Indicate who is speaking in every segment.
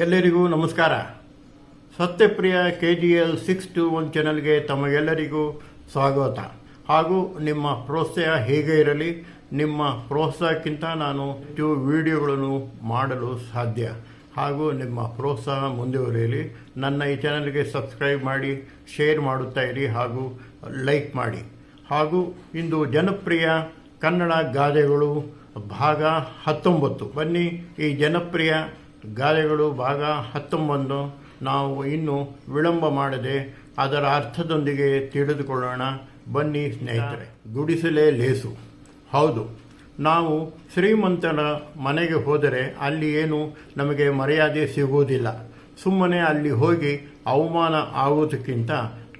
Speaker 1: ಎಲ್ಲರಿಗೂ ನಮಸ್ಕಾರ. Satyapriya K G L six two one ಚಾನಲ್ಗೆ ತಮಗೆಲ್ಲರಿಗೂ ಸ್ವಾಗತ. ಹಾಗೂ ನಿಮ್ಮ ಪ್ರೋತ್ಸಾಹ ಹೇಗೆ ಇರಲಿ, ನಿಮ್ಮ ಪ್ರೋತ್ಸಾಹಕ್ಕಿಂತ ನಾನು ಹೆಚ್ಚು ವಿಡಿಯೋಗಳನ್ನು ಮಾಡಲು ಸಾಧ್ಯ. ಹಾಗೂ ನಿಮ್ಮ ಪ್ರೋತ್ಸಾಹ ಮುಂದುವರಿಯಲಿ, ನನ್ನ ಈ ಚಾನಲ್ಗೆ ಸಬ್ಸ್ಕ್ರೈಬ್ ಮಾಡಿ, ಶೇರ್ ಮಾಡುತ್ತಾ ಇರಿ ಹಾಗೂ ಲೈಕ್ ಮಾಡಿ. ಹಾಗೂ ಇಂದು ಜನಪ್ರಿಯ ಕನ್ನಡ ಗಾದೆಗಳು ಭಾಗ ಹತ್ತೊಂಬತ್ತು. ಬನ್ನಿ ಈ ಜನಪ್ರಿಯ ಗಾದೆಗಳು ಭಾಗ ಹತ್ತೊಂಬತ್ತು. ನಾವು ಇನ್ನೂ ವಿಳಂಬ ಮಾಡದೆ ಅದರ ಅರ್ಥದೊಂದಿಗೆ ತಿಳಿದುಕೊಳ್ಳೋಣ. ಬನ್ನಿ ಸ್ನೇಹಿತರೆ. ಗುಡಿಸಲೇ ಲೇಸು. ಹೌದು. ನಾವು ಶ್ರೀಮಂತನ ಮನೆಗೆ ಹೋದರೆ ಅಲ್ಲಿ ಏನು ನಮಗೆ ಮರ್ಯಾದೆ ಸಿಗುವುದಿಲ್ಲ. ಸುಮ್ಮನೆ ಅಲ್ಲಿ ಹೋಗಿ ಅವಮಾನ ಆಗುವುದಕ್ಕಿಂತ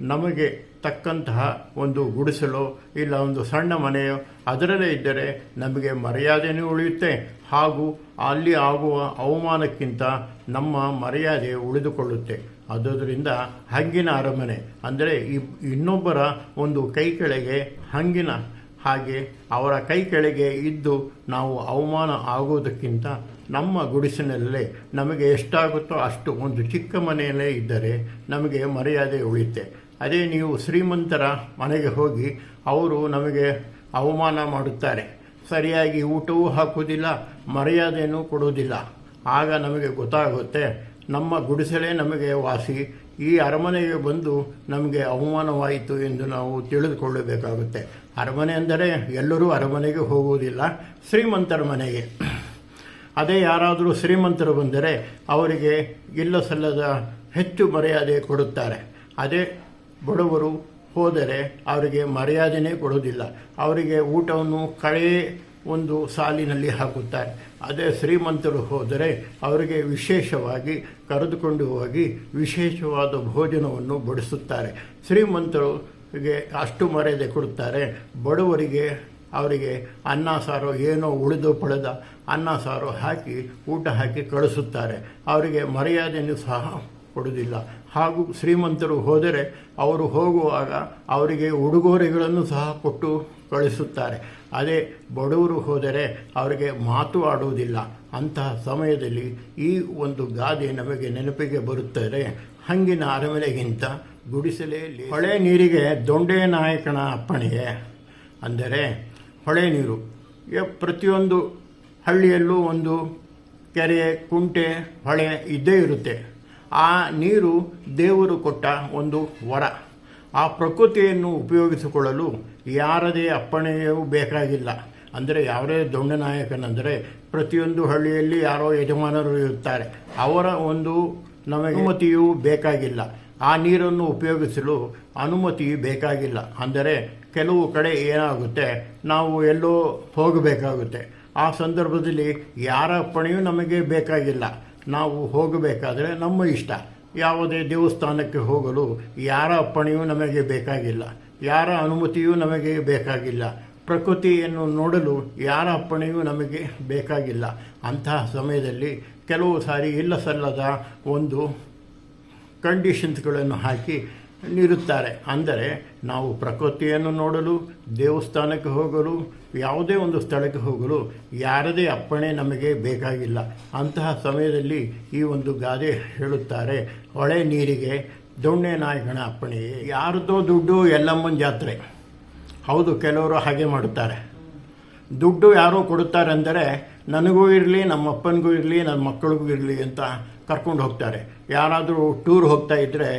Speaker 1: ನಮಗೆ ತಕ್ಕಂತಹ ಒಂದು ಗುಡಿಸಲು ಇಲ್ಲ ಒಂದು ಸಣ್ಣ ಮನೆಯೋ ಅದರಲ್ಲೇ ಇದ್ದರೆ ನಮಗೆ ಮರ್ಯಾದೆಯೂ ಉಳಿಯುತ್ತೆ. ಹಾಗೂ ಅಲ್ಲಿ ಆಗುವ ಅವಮಾನಕ್ಕಿಂತ ನಮ್ಮ ಮರ್ಯಾದೆ ಉಳಿದುಕೊಳ್ಳುತ್ತೆ. ಆದುದರಿಂದ ಹಂಗಿನ ಅರಮನೆ, ಅಂದರೆ ಇನ್ನೊಬ್ಬರ ಒಂದು ಕೈ ಕೆಳಗೆ ಹಂಗಿನ ಹಾಗೆ ಅವರ ಕೈ ಕೆಳಗೆ ಇದ್ದು ನಾವು ಅವಮಾನ ಆಗುವುದಕ್ಕಿಂತ ನಮ್ಮ ಗುಡಿಸಿನಲ್ಲೇ ನಮಗೆ ಎಷ್ಟಾಗುತ್ತೋ ಅಷ್ಟು ಒಂದು ಚಿಕ್ಕ ಮನೆಯಲ್ಲೇ ಇದ್ದರೆ ನಮಗೆ ಮರ್ಯಾದೆ ಉಳಿಯುತ್ತೆ. ಅದೇ ನೀವು ಶ್ರೀಮಂತರ ಮನೆಗೆ ಹೋಗಿ ಅವರು ನಮಗೆ ಅವಮಾನ ಮಾಡುತ್ತಾರೆ. ಸರಿಯಾಗಿ ಊಟವೂ ಹಾಕುವುದಿಲ್ಲ ಮರ್ಯಾದೆಯೂ ಕೊಡುವುದಿಲ್ಲ. ಆಗ ನಮಗೆ ಗೊತ್ತಾಗುತ್ತೆ, ನಮ್ಮ ಗುಡಿಸಲೇ ನಮಗೆ ವಾಸಿ. ಈ ಅರಮನೆಗೆ ಬಂದು ನಮಗೆ ಅವಮಾನವಾಯಿತು ಎಂದು ನಾವು ತಿಳಿದುಕೊಳ್ಳಬೇಕಾಗುತ್ತೆ. ಅರಮನೆ ಅಂದರೆ ಎಲ್ಲರೂ ಅರಮನೆಗೆ ಹೋಗುವುದಿಲ್ಲ, ಶ್ರೀಮಂತರ ಮನೆಗೆ. ಅದೇ ಯಾರಾದರೂ ಶ್ರೀಮಂತರು ಬಂದರೆ ಅವರಿಗೆ ಇಲ್ಲ ಸಲ್ಲದ ಹೆಚ್ಚು ಮರ್ಯಾದೆ ಕೊಡುತ್ತಾರೆ. ಅದೇ ಬಡವರು ಹೋದರೆ ಅವರಿಗೆ ಮರ್ಯಾದೆನೇ ಕೊಡೋದಿಲ್ಲ ಅವರಿಗೆ ಊಟವನ್ನು ಕಳೆ ಒಂದು ಸಾಲಿನಲ್ಲಿ ಹಾಕುತ್ತಾರೆ. ಅದೇ ಶ್ರೀಮಂತರು ಹೋದರೆ ಅವರಿಗೆ ವಿಶೇಷವಾಗಿ ಕರೆದುಕೊಂಡು ಹೋಗಿ ವಿಶೇಷವಾದ ಭೋಜನವನ್ನು ಬಡಿಸುತ್ತಾರೆ. ಶ್ರೀಮಂತರಿಗೆ ಅಷ್ಟು ಮರ್ಯಾದೆ ಕೊಡುತ್ತಾರೆ. ಬಡವರಿಗೆ ಅವರಿಗೆ ಅನ್ನ, ಸಾರು ಏನೋ ಉಳಿದು ಪಳೆದ ಅನ್ನ, ಸಾರು ಹಾಕಿ ಊಟ ಹಾಕಿ ಕಳಿಸುತ್ತಾರೆ. ಅವರಿಗೆ ಮರ್ಯಾದೆಯೂ ಸಹ ಕೊಡುವುದಿಲ್ಲ. ಹಾಗೂ ಶ್ರೀಮಂತರು ಹೋದರೆ ಅವರು ಹೋಗುವಾಗ ಅವರಿಗೆ ಉಡುಗೊರೆಗಳನ್ನು ಸಹ ಕೊಟ್ಟು ಕಳಿಸುತ್ತಾರೆ. ಅದೇ ಬಡವರು ಹೋದರೆ ಅವರಿಗೆ ಮಾತು ಆಡುವುದಿಲ್ಲ. ಅಂತಹ ಸಮಯದಲ್ಲಿ ಈ ಒಂದು ಗಾದೆ ನಮಗೆ ನೆನಪಿಗೆ ಬರುತ್ತದೆ. ಹಂಗಿನ ಅರಮನೆಗಿಂತ ಗುಡಿಸಲೇ ಹೊಳೆ ನೀರಿಗೆ ದೊಂಡೆ ನಾಯಕನ ಅಪ್ಪಣೆಯೇ? ಅಂದರೆ ಹೊಳೆ ನೀರು. ಪ್ರತಿಯೊಂದು ಹಳ್ಳಿಯಲ್ಲೂ ಒಂದು ಕೆರೆ, ಕುಂಟೆ, ಹೊಳೆ ಇದ್ದೇ ಇರುತ್ತೆ. ಆ ನೀರು ದೇವರು ಕೊಟ್ಟ ಒಂದು ವರ. ಆ ಪ್ರಕೃತಿಯನ್ನು ಉಪಯೋಗಿಸಿಕೊಳ್ಳಲು ಯಾರದೇ ಅಪ್ಪಣೆಯೂ ಬೇಕಾಗಿಲ್ಲ. ಅಂದರೆ ಯಾವುದೇ ದೊಣ್ಣ ನಾಯಕನಂದರೆ ಪ್ರತಿಯೊಂದು ಹಳ್ಳಿಯಲ್ಲಿ ಯಾರೋ ಯಜಮಾನರು ಇರುತ್ತಾರೆ. ಅವರ ಒಂದು ನಮಗೆ ಅನುಮತಿಯೂ ಬೇಕಾಗಿಲ್ಲ. ಆ ನೀರನ್ನು ಉಪಯೋಗಿಸಲು ಅನುಮತಿ ಬೇಕಾಗಿಲ್ಲ. ಅಂದರೆ ಕೆಲವು ಕಡೆ ಏನಾಗುತ್ತೆ, ನಾವು ಎಲ್ಲೋ ಹೋಗಬೇಕಾಗುತ್ತೆ. ಆ ಸಂದರ್ಭದಲ್ಲಿ ಯಾರ ಅಪ್ಪಣೆಯೂ ನಮಗೆ ಬೇಕಾಗಿಲ್ಲ. ನಾವು ಹೋಗಬೇಕಾದರೆ ನಮ್ಮ ಇಷ್ಟ. ಯಾವುದೇ ದೇವಸ್ಥಾನಕ್ಕೆ ಹೋಗಲು ಯಾರ ಅಪ್ಪಣೆಯೂ ನಮಗೆ ಬೇಕಾಗಿಲ್ಲ. ಯಾರ ಅನುಮತಿಯೂ ನಮಗೆ ಬೇಕಾಗಿಲ್ಲ. ಪ್ರಕೃತಿಯನ್ನು ನೋಡಲು ಯಾರ ಅಪ್ಪಣೆಯೂ ನಮಗೆ ಬೇಕಾಗಿಲ್ಲ. ಅಂತಹ ಸಮಯದಲ್ಲಿ ಕೆಲವು ಸಾರಿ ಇಲ್ಲ ಸಲ್ಲದ ಒಂದು ಕಂಡೀಷನ್ಸ್ಗಳನ್ನು ಹಾಕಿ ನೀಡುತ್ತಾರೆ. ಅಂದರೆ ನಾವು ಪ್ರಕೃತಿಯನ್ನು ನೋಡಲು, ದೇವಸ್ಥಾನಕ್ಕೆ ಹೋಗಲು, ಯಾವುದೇ ಒಂದು ಸ್ಥಳಕ್ಕೆ ಹೋಗಲು ಯಾರದೇ ಅಪ್ಪಣೆ ನಮಗೆ ಬೇಕಾಗಿಲ್ಲ. ಅಂತಹ ಸಮಯದಲ್ಲಿ ಈ ಒಂದು ಗಾದೆ ಹೇಳುತ್ತಾರೆ, ಹೊಳೆ ನೀರಿಗೆ ದೊಣ್ಣೆ ನಾಯಕನ ಅಪ್ಪಣೆ ಯಾರದೋ ದುಡ್ಡು ಎಲ್ಲಮ್ಮನ ಜಾತ್ರೆ. ಹೌದು, ಕೆಲವರು ಹಾಗೆ ಮಾಡುತ್ತಾರೆ. ದುಡ್ಡು ಯಾರೋ ಕೊಡುತ್ತಾರೆ ಅಂದರೆ ನನಗೂ ಇರಲಿ ನಮ್ಮ ಅಪ್ಪನಿಗೂ ಇರಲಿ ನನ್ನ ಮಕ್ಕಳಿಗೂ ಇರಲಿ ಅಂತ ಕರ್ಕೊಂಡು ಹೋಗ್ತಾರೆ. ಯಾರಾದರೂ ಟೂರ್ ಹೋಗ್ತಾ ಇದ್ದರೆ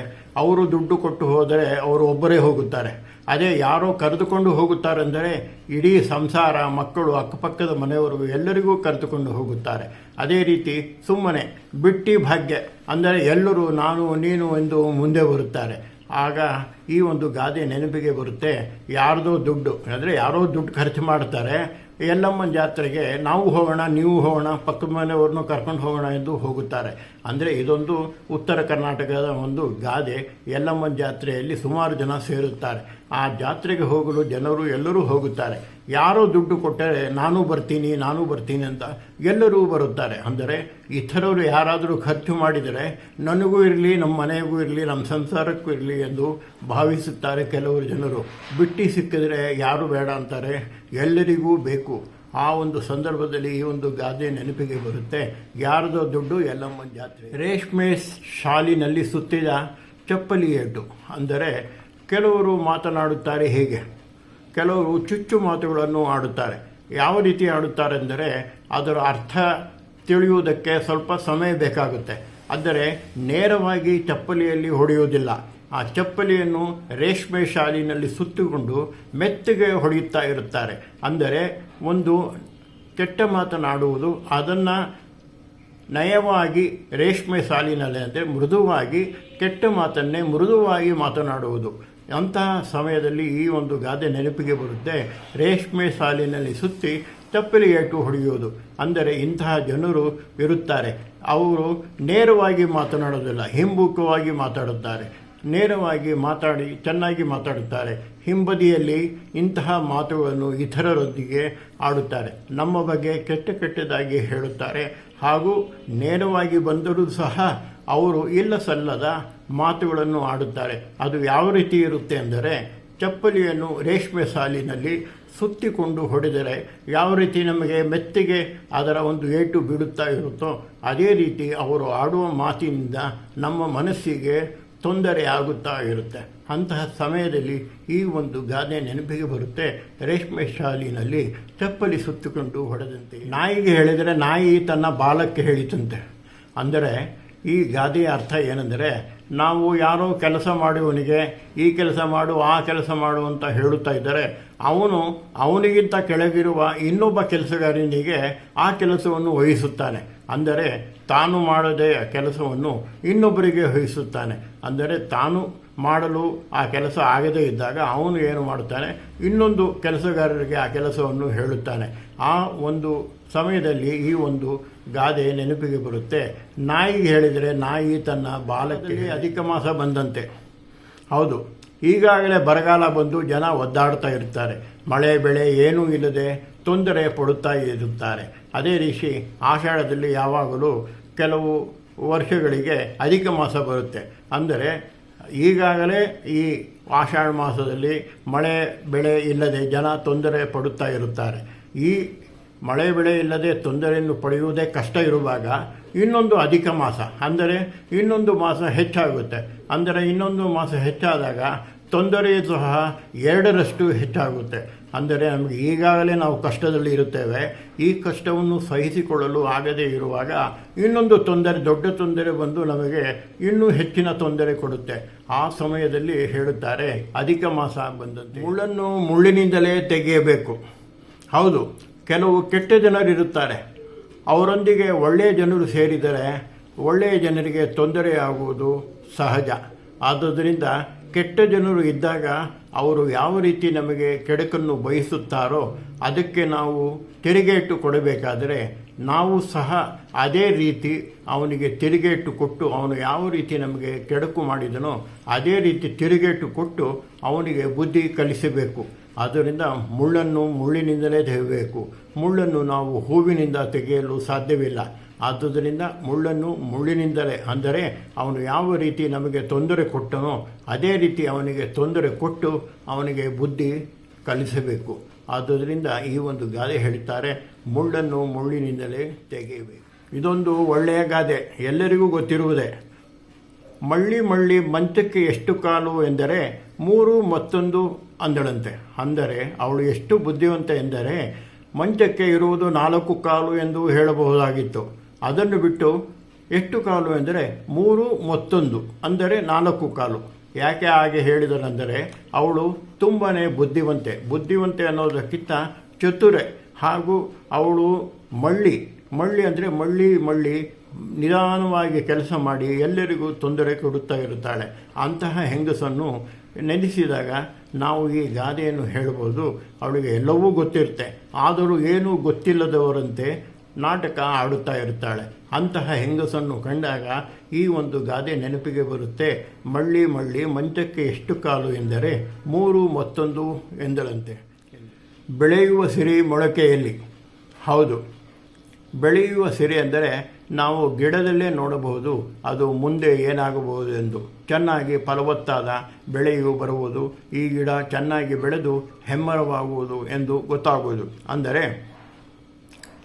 Speaker 1: ಅವರು ದುಡ್ಡು ಕೊಟ್ಟು ಹೋದರೆ ಅವರು ಒಬ್ಬರೇ ಹೋಗುತ್ತಾರೆ. ಅದೇ ಯಾರೋ ಕರೆದುಕೊಂಡು ಹೋಗುತ್ತಾರೆಂದರೆ ಇಡೀ ಸಂಸಾರ, ಮಕ್ಕಳು, ಅಕ್ಕಪಕ್ಕದ ಮನೆಯವರು ಎಲ್ಲರಿಗೂ ಕರೆದುಕೊಂಡು ಹೋಗುತ್ತಾರೆ. ಅದೇ ರೀತಿ ಸುಮ್ಮನೆ ಬಿಟ್ಟಿ ಭಾಗ್ಯ ಅಂದರೆ ಎಲ್ಲರೂ ನಾನು, ನೀನು ಎಂದು ಮುಂದೆ ಬರುತ್ತಾರೆ. ಆಗ ಈ ಒಂದು ಗಾದೆ ನೆನಪಿಗೆ ಬರುತ್ತೆ. ಯಾರದೋ ದುಡ್ಡು, ಅಂದರೆ ಯಾರೋ ದುಡ್ಡು ಖರ್ಚು ಮಾಡ್ತಾರೆ ಎಲ್ಲಮ್ಮನ ಜಾತ್ರೆಗೆ ನಾವು ಹೋಗೋಣ, ನೀವು ಹೋಗೋಣ, ಪಕ್ಕದ ಮನೆಯವ್ರನ್ನೂ ಕರ್ಕೊಂಡು ಹೋಗೋಣ ಎಂದು ಹೋಗುತ್ತಾರೆ. ಅಂದರೆ ಇದೊಂದು ಉತ್ತರ ಕರ್ನಾಟಕದ ಒಂದು ಗಾದೆ. ಎಲ್ಲಮ್ಮನ ಜಾತ್ರೆಯಲ್ಲಿ ಸುಮಾರು ಜನ ಸೇರುತ್ತಾರೆ. ಆ ಜಾತ್ರೆಗೆ ಹೋಗಲು ಜನರು ಎಲ್ಲರೂ ಹೋಗುತ್ತಾರೆ. ಯಾರೋ ದುಡ್ಡು ಕೊಟ್ಟರೆ, ನಾನು ಬರ್ತೀನಿ ನಾನು ಬರ್ತೀನಿ ಅಂತ ಎಲ್ಲರೂ ಬರುತ್ತಾರೆ. ಅಂದರೆ ಇತರರು ಯಾರಾದರೂ ಖರ್ಚು ಮಾಡಿದರೆ, ನನಗೂ ಇರಲಿ, ನಮ್ಮ ಮನೆಗೂ ಇರಲಿ, ನಮ್ಮ ಸಂಸಾರಕ್ಕೂ ಇರಲಿ ಎಂದು ಭಾವಿಸುತ್ತಾರೆ ಕೆಲವರು ಜನರು. ಬಿಟ್ಟಿ ಸಿಕ್ಕಿದರೆ ಯಾರು ಬೇಡ ಅಂತಾರೆ. ಎಲ್ಲರಿಗೂ ಬೇಕು. ಆ ಒಂದು ಸಂದರ್ಭದಲ್ಲಿ ಈ ಒಂದು ಗಾದೆ ನೆನಪಿಗೆ ಬರುತ್ತೆ. ಯಾರದೋ ದುಡ್ಡು ಎಲ್ಲಮ್ಮನ ಜಾತ್ರೆ. ರೇಷ್ಮೆ ಶಾಲಿನಲ್ಲಿ ಸುತ್ತಿದ ಚಪ್ಪಲಿ ಅಂದರೆ ಕೆಲವರು ಮಾತನಾಡುತ್ತಾರೆ ಹೇಗೆ? ಕೆಲವರು ಚುಚ್ಚು ಮಾತುಗಳನ್ನು ಆಡುತ್ತಾರೆ. ಯಾವ ರೀತಿ ಆಡುತ್ತಾರೆ ಅಂದರೆ ಅದರ ಅರ್ಥ ತಿಳಿಯುವುದಕ್ಕೆ ಸ್ವಲ್ಪ ಸಮಯ ಬೇಕಾಗುತ್ತೆ. ಅಂದರೆ ನೇರವಾಗಿ ಚಪ್ಪಲಿಯಲ್ಲಿ ಹೊಡೆಯುವುದಿಲ್ಲ. ಆ ಚಪ್ಪಲಿಯನ್ನು ರೇಷ್ಮೆ ಶಾಲಿನಲ್ಲಿ ಸುತ್ತಿಕೊಂಡು ಮೆತ್ತಗೆ ಹೊಡೆಯುತ್ತಾ ಇರುತ್ತಾರೆ. ಅಂದರೆ ಒಂದು ಕೆಟ್ಟ ಮಾತನಾಡುವುದು, ಅದನ್ನು ನಯವಾಗಿ ರೇಷ್ಮೆ ಸಾಲಿನಲ್ಲಿ ಅಂದರೆ ಮೃದುವಾಗಿ ಕೆಟ್ಟ ಮಾತನ್ನೇ ಮೃದುವಾಗಿ ಮಾತನಾಡುವುದು. ಅಂತಹ ಸಮಯದಲ್ಲಿ ಈ ಒಂದು ಗಾದೆ ನೆನಪಿಗೆ ಬರುತ್ತೆ. ರೇಷ್ಮೆ ಸಾಲಿನಲ್ಲಿ ಸುತ್ತಿ ಚಪ್ಪಲಿ ಏಟು ಹೊಡೆಯುವುದು. ಅಂದರೆ ಇಂತಹ ಜನರು ಇರುತ್ತಾರೆ. ಅವರು ನೇರವಾಗಿ ಮಾತನಾಡೋದಿಲ್ಲ ಹಿಂಬುಕವಾಗಿ ಮಾತಾಡುತ್ತಾರೆ. ನೇರವಾಗಿ ಮಾತಾಡಿ, ಚೆನ್ನಾಗಿ ಮಾತಾಡುತ್ತಾರೆ. ಹಿಂಬದಿಯಲ್ಲಿ ಇಂತಹ ಮಾತುಗಳನ್ನು ಇತರರೊಂದಿಗೆ ಆಡುತ್ತಾರೆ. ನಮ್ಮ ಬಗ್ಗೆ ಕೆಟ್ಟ ಕೆಟ್ಟದಾಗಿ ಹೇಳುತ್ತಾರೆ. ಹಾಗೂ ನೇರವಾಗಿ ಬಂದರೂ ಸಹ ಅವರು ಇಲ್ಲ ಸಲ್ಲದ ಮಾತುಗಳನ್ನು ಆಡುತ್ತಾರೆ. ಅದು ಯಾವ ರೀತಿ ಇರುತ್ತೆ ಅಂದರೆ, ಚಪ್ಪಲಿಯನ್ನು ರೇಷ್ಮೆ ಸಾಲಿನಲ್ಲಿ ಸುತ್ತಿಕೊಂಡು ಹೊಡೆದರೆ ಯಾವ ರೀತಿ ನಮಗೆ ಮೆತ್ತಿಗೆ ಅದರ ಒಂದು ಏಟು ಬಿಡುತ್ತಾ ಇರುತ್ತೋ, ಅದೇ ರೀತಿ ಅವರು ಆಡುವ ಮಾತಿನಿಂದ ನಮ್ಮ ಮನಸ್ಸಿಗೆ ತೊಂದರೆ ಆಗುತ್ತಾ ಇರುತ್ತೆ. ಅಂತಹ ಸಮಯದಲ್ಲಿ ಈ ಒಂದು ಗಾದೆ ನೆನಪಿಗೆ ಬರುತ್ತೆ. ರೇಷ್ಮೆ ಶಾಲಿನಲ್ಲಿ ಚಪ್ಪಲಿ ಸುತ್ತಿಕೊಂಡು ಹೊಡೆದಂತೆ. ನಾಯಿಗೆ ಹೇಳಿದರೆ ನಾಯಿ ತನ್ನ ಬಾಲಕ್ಕೆ ಹೇಳಿತಂತೆ. ಅಂದರೆ ಈ ಗಾದೆಯ ಅರ್ಥ ಏನೆಂದರೆ ನಾವು ಯಾರೋ ಕೆಲಸ ಮಾಡುವವನಿಗೆ ಈ ಕೆಲಸ ಮಾಡು, ಆ ಕೆಲಸ ಮಾಡು ಅಂತ ಹೇಳುತ್ತಾ ಇದ್ದರೆ ಅವನು ಅವನಿಗಿಂತ ಕೆಳಗಿರುವ ಇನ್ನೊಬ್ಬ ಕೆಲಸಗಾರನಿಗೆ ಆ ಕೆಲಸವನ್ನು ವಹಿಸುತ್ತಾನೆ. ಅಂದರೆ ತಾನು ಮಾಡದೆ ಕೆಲಸವನ್ನು ಇನ್ನೊಬ್ಬರಿಗೆ ವಹಿಸುತ್ತಾನೆ. ಅಂದರೆ ತಾನು ಮಾಡಲು ಆ ಕೆಲಸ ಆಗದೇ ಇದ್ದಾಗ ಅವನು ಏನು ಮಾಡುತ್ತಾನೆ? ಇನ್ನೊಂದು ಕೆಲಸಗಾರರಿಗೆ ಆ ಕೆಲಸವನ್ನು ಹೇಳುತ್ತಾನೆ. ಆ ಒಂದು ಸಮಯದಲ್ಲಿ ಈ ಒಂದು ಗಾದೆ ನೆನಪಿಗೆ ಬರುತ್ತೆ. ನಾಯಿಗೆ ಹೇಳಿದರೆ ನಾಯಿ ತನ್ನ ಬಾಲಕ್ಕೆ ಅಧಿಕ ಮಾಸ ಬಂದಂತೆ. ಹೌದು. ಈಗಾಗಲೇ ಬರಗಾಲ ಬಂದು ಜನ ಒದ್ದಾಡ್ತಾ ಇರ್ತಾರೆ. ಮಳೆ, ಬೆಳೆ ಏನೂ ಇಲ್ಲದೆ ತೊಂದರೆ ಪಡುತ್ತಾ ಇರುತ್ತಾರೆ. ಅದೇ ರೀತಿ ಆಷಾಢದಲ್ಲಿ ಯಾವಾಗಲೂ ಕೆಲವು ವರ್ಷಗಳಿಗೆ ಅಧಿಕ ಮಾಸ ಬರುತ್ತೆ. ಅಂದರೆ ಈಗಾಗಲೇ ಈ ಆಷಾಢ ಮಾಸದಲ್ಲಿ ಮಳೆ, ಬೆಳೆ ಇಲ್ಲದೆ ಜನ ತೊಂದರೆ ಪಡುತ್ತಾ ಇರುತ್ತಾರೆ. ಈ ಮಳೆ, ಬೆಳೆ ಇಲ್ಲದೆ ತೊಂದರೆಯನ್ನು ಪಡೆಯುವುದೇ ಕಷ್ಟ ಇರುವಾಗ ಇನ್ನೊಂದು ಅಧಿಕ ಮಾಸ. ಅಂದರೆ ಇನ್ನೊಂದು ಮಾಸ ಹೆಚ್ಚಾಗುತ್ತೆ. ಅಂದರೆ ಇನ್ನೊಂದು ಮಾಸ ಹೆಚ್ಚಾದಾಗ ತೊಂದರೆ ಸಹ ಎರಡರಷ್ಟು ಹೆಚ್ಚಾಗುತ್ತೆ ಅಂದರೆ ನಮಗೆ ಈಗಾಗಲೇ ನಾವು ಕಷ್ಟದಲ್ಲಿ ಇರುತ್ತೇವೆ. ಈ ಕಷ್ಟವನ್ನು ಸಹಿಸಿಕೊಳ್ಳಲು ಆಗದೇ ಇರುವಾಗ ಇನ್ನೊಂದು ತೊಂದರೆ, ದೊಡ್ಡ ತೊಂದರೆ ಬಂದು ನಮಗೆ ಇನ್ನೂ ಹೆಚ್ಚಿನ ತೊಂದರೆ ಕೊಡುತ್ತೆ. ಆ ಸಮಯದಲ್ಲಿ ಹೇಳುತ್ತಾರೆ, ಅಧಿಕ ಮಾಸ ಬಂದಂತೆ ಮುಳ್ಳನ್ನು ಮುಳ್ಳಿನಿಂದಲೇ ತೆಗೆಯಬೇಕು. ಹೌದು, ಕೆಲವು ಕೆಟ್ಟ ಜನರಿರುತ್ತಾರೆ ಅವರೊಂದಿಗೆ ಒಳ್ಳೆಯ ಜನರು ಸೇರಿದರೆ ಒಳ್ಳೆಯ ಜನರಿಗೆ ತೊಂದರೆಯಾಗುವುದು ಸಹಜ. ಆದುದರಿಂದ ಕೆಟ್ಟ ಜನರು ಇದ್ದಾಗ ಅವರು ಯಾವ ರೀತಿ ನಮಗೆ ಕೆಡಕನ್ನು ಬಯಸುತ್ತಾರೋ ಅದಕ್ಕೆ ನಾವು ತಿರುಗೇಟು ಕೊಡಬೇಕಾದರೆ ನಾವು ಸಹ ಅದೇ ರೀತಿ ಅವನಿಗೆ ತಿರುಗೇಟು ಕೊಟ್ಟು ಅವನು ಯಾವ ರೀತಿ ನಮಗೆ ಕೆಡಕು ಮಾಡಿದನೋ ಅದೇ ರೀತಿ ತಿರುಗೇಟು ಕೊಟ್ಟು ಅವನಿಗೆ ಬುದ್ಧಿ ಕಲಿಸಬೇಕು. ಆದ್ದರಿಂದ ಮುಳ್ಳನ್ನು ಮುಳ್ಳಿನಿಂದಲೇ ತೆಗೆಯಬೇಕು. ಮುಳ್ಳನ್ನು ನಾವು ಹೂವಿನಿಂದ ತೆಗೆಯಲು ಸಾಧ್ಯವಿಲ್ಲ. ಆದುದರಿಂದ ಮುಳ್ಳನ್ನು ಮುಳ್ಳಿನಿಂದಲೇ, ಅಂದರೆ ಅವನು ಯಾವ ರೀತಿ ನಮಗೆ ತೊಂದರೆ ಕೊಟ್ಟನೋ ಅದೇ ರೀತಿ ಅವನಿಗೆ ತೊಂದರೆ ಕೊಟ್ಟು ಅವನಿಗೆ ಬುದ್ಧಿ ಕಲಿಸಬೇಕು. ಆದುದರಿಂದ ಈ ಒಂದು ಗಾದೆ ಹೇಳ್ತಾರೆ, ಮುಳ್ಳನ್ನು ಮುಳ್ಳಿನಿಂದಲೇ ತೆಗೆಯಬೇಕು. ಇದೊಂದು ಒಳ್ಳೆಯ ಗಾದೆ, ಎಲ್ಲರಿಗೂ ಗೊತ್ತಿರುವುದೇ. ಮಳ್ಳಿ ಮಳ್ಳಿ ಮಂಚಕ್ಕೆ ಎಷ್ಟು ಕಾಲು ಎಂದರೆ ಮೂರು ಮತ್ತೊಂದು ಅಂದಳಂತೆ. ಅಂದರೆ ಅವಳು ಎಷ್ಟು ಬುದ್ಧಿವಂತ ಎಂದರೆ ಮಂಚಕ್ಕೆ ಇರುವುದು ನಾಲ್ಕು ಕಾಲು ಎಂದು ಹೇಳಬಹುದಾಗಿತ್ತು. ಅದನ್ನು ಬಿಟ್ಟು ಎಷ್ಟು ಕಾಲು ಎಂದರೆ ಮೂರು ಮತ್ತೊಂದು, ಅಂದರೆ ನಾಲ್ಕು ಕಾಲು. ಯಾಕೆ ಹಾಗೆ ಹೇಳಿದನೆಂದರೆ ಅವಳು ತುಂಬಾ ಬುದ್ಧಿವಂತೆ. ಬುದ್ಧಿವಂತೆ ಅನ್ನೋದಕ್ಕಿಂತ ಚತುರೆ ಹಾಗೂ ಅವಳು ಮಳ್ಳಿ. ಮಳ್ಳಿ ಅಂದರೆ ಮಳ್ಳಿ ಮಳ್ಳಿ ನಿಧಾನವಾಗಿ ಕೆಲಸ ಮಾಡಿ ಎಲ್ಲರಿಗೂ ತೊಂದರೆ ಕೊಡುತ್ತಾ ಇರುತ್ತಾಳೆ. ಅಂತಹ ಹೆಂಗಸನ್ನು ನೆನೆಸಿದಾಗ ನಾವು ಈ ಗಾದೆಯನ್ನು ಹೇಳ್ಬೋದು, ಅವಳಿಗೆ ಎಲ್ಲವೂ ಗೊತ್ತಿರುತ್ತೆ. ಆದರೂ ಏನೂ ಗೊತ್ತಿಲ್ಲದವರಂತೆ ನಾಟಕ ಆಡುತ್ತಾ ಇರ್ತಾಳೆ. ಅಂತಹ ಹೆಂಗಸನ್ನು ಕಂಡಾಗ ಈ ಒಂದು ಗಾದೆ ನೆನಪಿಗೆ ಬರುತ್ತೆ. ಮಳ್ಳಿ ಮಳ್ಳಿ ಮಂಚಕ್ಕೆ ಎಷ್ಟು ಕಾಲು ಎಂದರೆ ಮೂರು ಮತ್ತೊಂದು ಎಂದಳಂತೆ. ಬೆಳೆಯುವ ಸಿರಿ ಮೊಳಕೆಯಲ್ಲಿ. ಹೌದು. ಬೆಳೆಯುವ ಸಿರಿ ಅಂದರೆ ನಾವು ಗಿಡದಲ್ಲೇ ನೋಡಬಹುದು, ಅದು ಮುಂದೆ ಏನಾಗಬಹುದು ಎಂದು. ಚೆನ್ನಾಗಿ ಫಲವತ್ತಾದ ಬೆಳೆಯು ಬರುವುದು, ಈ ಗಿಡ ಚೆನ್ನಾಗಿ ಬೆಳೆದು ಹೆಮ್ಮರವಾಗುವುದು ಎಂದು ಗೊತ್ತಾಗುವುದು. ಅಂದರೆ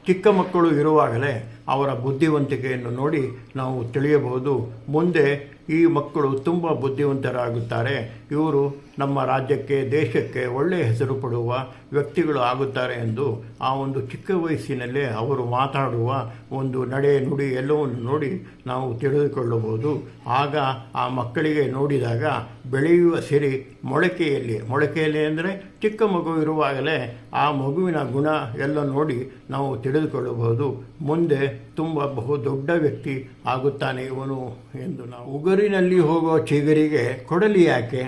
Speaker 1: ಚಿಕ್ಕ ಮಕ್ಕಳು ಇರುವಾಗಲೇ ಅವರ ಬುದ್ಧಿವಂತಿಕೆಯನ್ನು ನೋಡಿ ನಾವು ತಿಳಿಯಬಹುದು. ಮುಂದೆ ಈ ಮಕ್ಕಳು ತುಂಬ ಬುದ್ಧಿವಂತರಾಗುತ್ತಾರೆ. ಇವರು ನಮ್ಮ ರಾಜ್ಯಕ್ಕೆ, ದೇಶಕ್ಕೆ ಒಳ್ಳೆಯ ಹೆಸರು ಪಡುವ ವ್ಯಕ್ತಿಗಳು ಆಗುತ್ತಾರೆ ಎಂದು ಆ ಒಂದು ಚಿಕ್ಕ ವಯಸ್ಸಿನಲ್ಲೇ ಅವರು ಮಾತಾಡುವ ಒಂದು ನಡೆ ನುಡಿ ಎಲ್ಲವನ್ನು ನೋಡಿ ನಾವು ತಿಳಿದುಕೊಳ್ಳಬಹುದು. ಆಗ ಆ ಮಕ್ಕಳಿಗೆ ನೋಡಿದಾಗ ಬೆಳೆಯುವ ಸಿರಿ ಮೊಳಕೆಯಲ್ಲಿ ಮೊಳಕೆಯಲ್ಲಿ ಅಂದರೆ ಚಿಕ್ಕ ಮಗು ಇರುವಾಗಲೇ ಆ ಮಗುವಿನ ಗುಣ ಎಲ್ಲ ನೋಡಿ ನಾವು ತಿಳಿದುಕೊಳ್ಳಬಹುದು. ಮುಂದೆ ತುಂಬ ಬಹು ದೊಡ್ಡ ವ್ಯಕ್ತಿ ಆಗುತ್ತಾನೆ ಇವನು ಎಂದು ನಾವು ಉಗುರಿನಲ್ಲಿ ಹೋಗೋ ಚಿಗರಿಗೆ ಕೊಡಲಿ ಯಾಕೆ?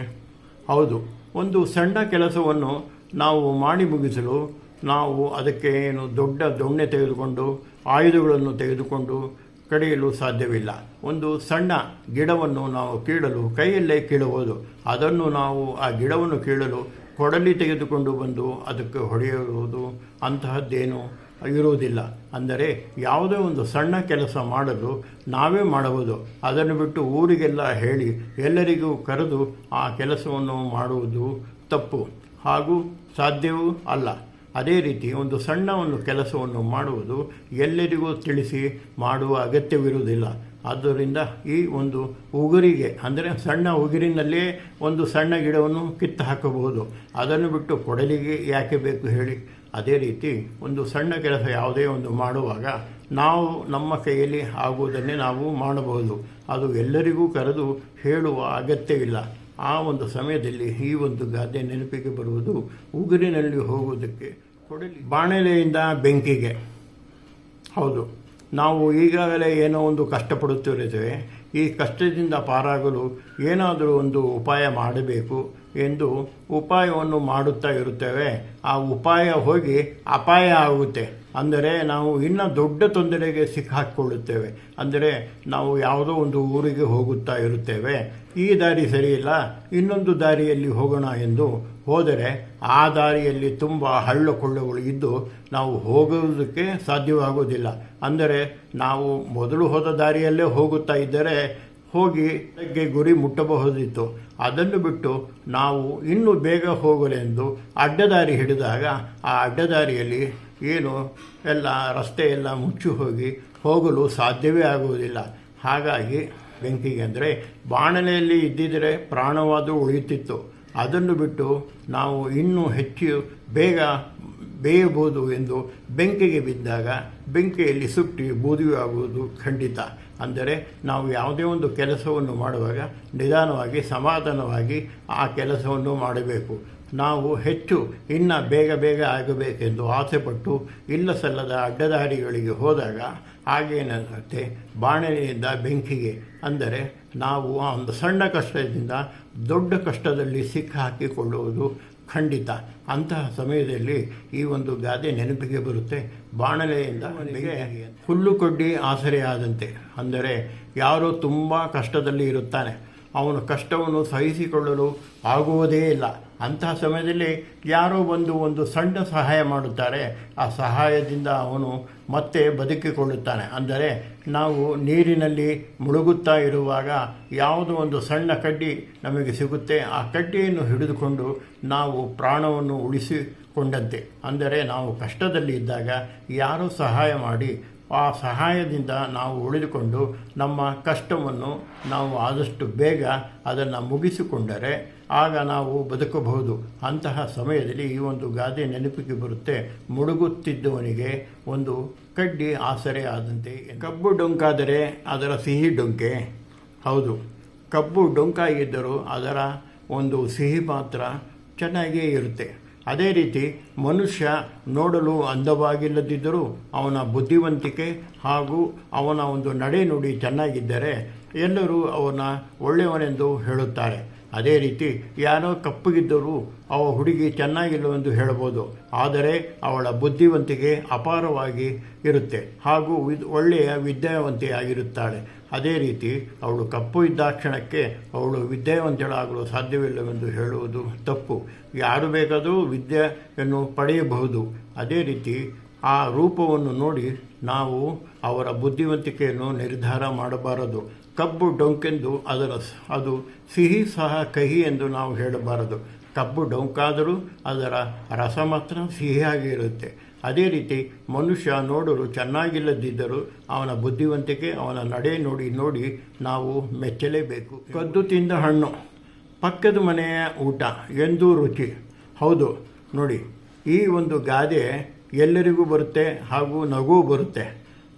Speaker 1: ಹೌದು, ಒಂದು ಸಣ್ಣ ಕೆಲಸವನ್ನು ನಾವು ಮಾಡಿ ಮುಗಿಸಲು ನಾವು ಅದಕ್ಕೆ ಏನು ದೊಡ್ಡ ದೊಣ್ಣೆ ತೆಗೆದುಕೊಂಡು, ಆಯುಧಗಳನ್ನು ತೆಗೆದುಕೊಂಡು ಕಡಿಯಲು ಸಾಧ್ಯವಿಲ್ಲ. ಒಂದು ಸಣ್ಣ ಗಿಡವನ್ನು ನಾವು ಕೀಳಲು ಕೈಯಲ್ಲೇ ಕೀಳಬಹುದು. ಅದನ್ನು ನಾವು ಆ ಗಿಡವನ್ನು ಕೀಳಲು ಕೊಡಲಿ ತೆಗೆದುಕೊಂಡು ಬಂದು ಅದಕ್ಕೆ ಹೊಡೆಯುವುದು ಅಂತಹದ್ದೇನು ಇರುವುದಿಲ್ಲ. ಅಂದರೆ ಯಾವುದೇ ಒಂದು ಸಣ್ಣ ಕೆಲಸ ಮಾಡಲು ನಾವೇ ಮಾಡಬಹುದು. ಅದನ್ನು ಬಿಟ್ಟು ಊರಿಗೆಲ್ಲ ಹೇಳಿ ಎಲ್ಲರಿಗೂ ಕರೆದು ಆ ಕೆಲಸವನ್ನು ಮಾಡುವುದು ತಪ್ಪು. ಹಾಗೂ ಸಾಧ್ಯವೂ ಅಲ್ಲ. ಅದೇ ರೀತಿ ಒಂದು ಸಣ್ಣ ಒಂದು ಕೆಲಸವನ್ನು ಮಾಡುವುದು ಎಲ್ಲರಿಗೂ ತಿಳಿಸಿ ಮಾಡುವ ಅಗತ್ಯವಿರುವುದಿಲ್ಲ. ಆದ್ದರಿಂದ ಈ ಒಂದು ಉಗುರಿಗೆ, ಅಂದರೆ ಸಣ್ಣ ಉಗುರಿನಲ್ಲೇ ಒಂದು ಸಣ್ಣ ಗಿಡವನ್ನು ಕಿತ್ತು ಹಾಕಬಹುದು. ಅದನ್ನು ಬಿಟ್ಟು ಕೊಡಲಿಗೆ ಯಾಕೆ ಬೇಕು ಹೇಳಿ? ಅದೇ ರೀತಿ ಒಂದು ಸಣ್ಣ ಕೆಲಸ ಯಾವುದೇ ಒಂದು ಮಾಡುವಾಗ ನಾವು ನಮ್ಮ ಕೈಯಲ್ಲಿ ಆಗುವುದನ್ನೇ ನಾವು ಮಾಡಬಹುದು. ಅದು ಎಲ್ಲರಿಗೂ ಕರೆದು ಹೇಳುವ ಅಗತ್ಯವಿಲ್ಲ. ಆ ಒಂದು ಸಮಯದಲ್ಲಿ ಈ ಒಂದು ಗಾದೆ ನೆನಪಿಗೆ ಬರುವುದು ಉಗುರಿನಲ್ಲಿ ಹೋಗುವುದಕ್ಕೆ ಕೊಡಲಿ. ಬಾಣಲೆಯಿಂದ ಬೆಂಕಿಗೆ. ಹೌದು. ನಾವು ಈಗಾಗಲೇ ಏನೋ ಒಂದು ಕಷ್ಟಪಡುತ್ತಿರುತ್ತೇವೆ. ಈ ಕಷ್ಟದಿಂದ ಪಾರಾಗಲು ಏನಾದರೂ ಒಂದು ಉಪಾಯ ಮಾಡಬೇಕು ಎಂದು ಉಪಾಯವನ್ನು ಮಾಡುತ್ತಾ ಇರುತ್ತೇವೆ. ಆ ಉಪಾಯ ಹೋಗಿ ಅಪಾಯ ಆಗುತ್ತೆ. ಅಂದರೆ ನಾವು ಇನ್ನೂ ದೊಡ್ಡ ತೊಂದರೆಗೆ ಸಿಕ್ಕಾಕ್ಕೊಳ್ಳುತ್ತೇವೆ. ಅಂದರೆ ನಾವು ಯಾವುದೋ ಒಂದು ಊರಿಗೆ ಹೋಗುತ್ತಾ ಇರುತ್ತೇವೆ. ಈ ದಾರಿ ಸರಿಯಿಲ್ಲ. ಇನ್ನೊಂದು ದಾರಿಯಲ್ಲಿ ಹೋಗೋಣ ಎಂದು ಹೋದರೆ ಆ ದಾರಿಯಲ್ಲಿ ತುಂಬ ಹಳ್ಳು ಕೊಳ್ಳುಗಳು ಇದ್ದು ನಾವು ಹೋಗುವುದಕ್ಕೆ ಸಾಧ್ಯವಾಗುವುದಿಲ್ಲ. ಅಂದರೆ ನಾವು ಮೊದಲು ಹೋದ ದಾರಿಯಲ್ಲೇ ಹೋಗುತ್ತಾ ಇದ್ದರೆ ಹೋಗಿ ಅದಕ್ಕೆ ಗುರಿ ಮುಟ್ಟಬಹುದಿತ್ತು. ಅದನ್ನು ಬಿಟ್ಟು ನಾವು ಇನ್ನೂ ಬೇಗ ಹೋಗಲೆಂದು ಅಡ್ಡದಾರಿ ಹಿಡಿದಾಗ ಆ ಅಡ್ಡದಾರಿಯಲ್ಲಿ ಏನು ಎಲ್ಲ ರಸ್ತೆ ಎಲ್ಲ ಮುಚ್ಚಿ ಹೋಗಿ ಹೋಗಲು ಸಾಧ್ಯವೇ ಆಗುವುದಿಲ್ಲ. ಹಾಗಾಗಿ ಬೆಂಕಿಗೆ ಅಂದರೆ ಬಾಣಲೆಯಲ್ಲಿ ಇದ್ದಿದ್ದರೆ ಪ್ರಾಣವಾದರೂ ಉಳಿಯುತ್ತಿತ್ತು. ಅದನ್ನು ಬಿಟ್ಟು ನಾವು ಇನ್ನೂ ಹೆಚ್ಚು ಬೇಗ ಬೇಯಬಹುದು ಎಂದು ಬೆಂಕಿಗೆ ಬಿದ್ದಾಗ ಬೆಂಕಿಯಲ್ಲಿ ಸುಟ್ಟಿ ಬೂದಿಯಾಗುವುದು ಖಂಡಿತ. ಅಂದರೆ ನಾವು ಯಾವುದೇ ಒಂದು ಕೆಲಸವನ್ನು ಮಾಡುವಾಗ ನಿಧಾನವಾಗಿ, ಸಮಾಧಾನವಾಗಿ ಆ ಕೆಲಸವನ್ನು ಮಾಡಬೇಕು. ನಾವು ಹೆಚ್ಚು, ಇನ್ನ ಬೇಗ ಬೇಗ ಆಗಬೇಕೆಂದು ಆಸೆಪಟ್ಟು ಇಲ್ಲ ಸಲ್ಲದ ಅಡ್ಡದಾರಿಗಳಿಗೆ ಹೋದಾಗ ಹಾಗೇನಾಗುತ್ತೆ ಬಾಣಲೆಯಿಂದ ಬೆಂಕಿಗೆ. ಅಂದರೆ ನಾವು ಆ ಒಂದು ಸಣ್ಣ ಕಷ್ಟದಿಂದ ದೊಡ್ಡ ಕಷ್ಟದಲ್ಲಿ ಸಿಕ್ಕಾಕಿಕೊಳ್ಳುವುದು ಖಂಡಿತ. ಅಂತಹ ಸಮಯದಲ್ಲಿ ಈ ಒಂದು ಗಾದೆ ನೆನಪಿಗೆ ಬರುತ್ತೆ. ಬಾಣಲೆಯಿಂದ ಅವನಿಗೆ ಹುಲ್ಲು ಕೊಡ್ಡಿ ಆಸರೆಯಾದಂತೆ. ಅಂದರೆ ಯಾರು ತುಂಬ ಕಷ್ಟದಲ್ಲಿ ಇರುತ್ತಾನೆ. ಅವನು ಕಷ್ಟವನ್ನು ಸಹಿಸಿಕೊಳ್ಳಲು ಆಗುವುದೇ ಇಲ್ಲ. ಅಂತಹ ಸಮಯದಲ್ಲಿ ಯಾರೋ ಬಂದು ಒಂದು ಸಣ್ಣ ಸಹಾಯ ಮಾಡುತ್ತಾರೆ. ಆ ಸಹಾಯದಿಂದ ಅವನು ಮತ್ತೆ ಬದುಕಿಕೊಳ್ಳುತ್ತಾನೆ. ಅಂದರೆ ನಾವು ನೀರಿನಲ್ಲಿ ಮುಳುಗುತ್ತಾ ಇರುವಾಗ ಯಾವುದೋ ಒಂದು ಸಣ್ಣ ಕಡ್ಡಿ ನಮಗೆ ಸಿಗುತ್ತೆ. ಆ ಕಡ್ಡಿಯನ್ನು ಹಿಡಿದುಕೊಂಡು ನಾವು ಪ್ರಾಣವನ್ನು ಉಳಿಸಿಕೊಂಡಂತೆ. ಅಂದರೆ ನಾವು ಕಷ್ಟದಲ್ಲಿ ಇದ್ದಾಗ ಯಾರೋ ಸಹಾಯ ಮಾಡಿ ಆ ಸಹಾಯದಿಂದ ನಾವು ಉಳಿದುಕೊಂಡು ನಮ್ಮ ಕಷ್ಟವನ್ನು ನಾವು ಆದಷ್ಟು ಬೇಗ ಅದನ್ನು ಮುಗಿಸಿಕೊಂಡರೆ ಆಗ ನಾವು ಬದುಕಬಹುದು. ಅಂತಹ ಸಮಯದಲ್ಲಿ ಈ ಒಂದು ಗಾದೆ ನೆನಪಿಗೆ ಬರುತ್ತೆ. ಮುಳುಗುತ್ತಿದ್ದವನಿಗೆ ಒಂದು ಕಡ್ಡಿ ಆಸರೆ ಆದಂತೆ ಕಬ್ಬು ಡೊಂಕಾದರೆ ಅದರ ಸಿಹಿ ಡೊಂಕೆ. ಹೌದು. ಕಬ್ಬು ಡೊಂಕಾಗಿದ್ದರೂ ಅದರ ಒಂದು ಸಿಹಿ ಮಾತ್ರ ಚೆನ್ನಾಗಿಯೇ ಇರುತ್ತೆ. ಅದೇ ರೀತಿ ಮನುಷ್ಯ ನೋಡಲು ಅಂದವಾಗಿಲ್ಲದಿದ್ದರೂ ಅವನ ಬುದ್ಧಿವಂತಿಕೆ ಹಾಗೂ ಅವನ ಒಂದು ನಡೆನುಡಿ ಚೆನ್ನಾಗಿದ್ದರೆ ಎಲ್ಲರೂ ಅವನ ಒಳ್ಳೆಯವನೆಂದು ಹೇಳುತ್ತಾರೆ. ಅದೇ ರೀತಿ ಯಾರೋ ಕಪ್ಪಗಿದ್ದರೂ ಅವ ಹುಡುಗಿ ಚೆನ್ನಾಗಿಲ್ಲವೆಂದು ಹೇಳಬಹುದು, ಆದರೆ ಅವಳ ಬುದ್ಧಿವಂತಿಕೆ ಅಪಾರವಾಗಿ ಇರುತ್ತೆ ಹಾಗೂ ವಿದ್, ಒಳ್ಳೆಯ ವಿದ್ಯಾವಂತೆಯಾಗಿರುತ್ತಾಳೆ. ಅದೇ ರೀತಿ ಅವಳು ಕಪ್ಪು ಇದ್ದಾಕ್ಷಣಕ್ಕೆ ಅವಳು ವಿದ್ಯಾವಂತಳಾಗಲು ಸಾಧ್ಯವಿಲ್ಲವೆಂದು ಹೇಳುವುದು ತಪ್ಪು. ಯಾರು ಬೇಕಾದರೂ ವಿದ್ಯೆಯನ್ನು ಪಡೆಯಬಹುದು. ಅದೇ ರೀತಿ ಆ ರೂಪವನ್ನು ನೋಡಿ ನಾವು ಅವರ ಬುದ್ಧಿವಂತಿಕೆಯನ್ನು ನಿರ್ಧಾರ ಮಾಡಬಾರದು. ಕಬ್ಬು ಡೊಂಕೆಂದು ಅದರ ಅದು ಸಿಹಿ ಸಹ ಕಹಿ ಎಂದು ನಾವು ಹೇಳಬಾರದು. ಕಬ್ಬು ಡೊಂಕಾದರೂ ಅದರ ರಸ ಮಾತ್ರ ಸಿಹಿಯಾಗಿ ಇರುತ್ತೆ. ಅದೇ ರೀತಿ ಮನುಷ್ಯ ನೋಡಲು ಚೆನ್ನಾಗಿಲ್ಲದಿದ್ದರೂ ಅವನ ಬುದ್ಧಿವಂತಿಕೆ, ಅವನ ನಡೆ ನೋಡಿ ನೋಡಿ ನಾವು ಮೆಚ್ಚಲೇಬೇಕು. ಕದ್ದು ತಿಂದ ಹಣ್ಣು, ಪಕ್ಕದ ಮನೆಯ ಊಟ, ಎಂದೂ ರುಚಿ. ಹೌದು, ನೋಡಿ, ಈ ಒಂದು ಗಾದೆ ಎಲ್ಲರಿಗೂ ಬರುತ್ತೆ ಹಾಗೂ ನಗು ಬರುತ್ತೆ.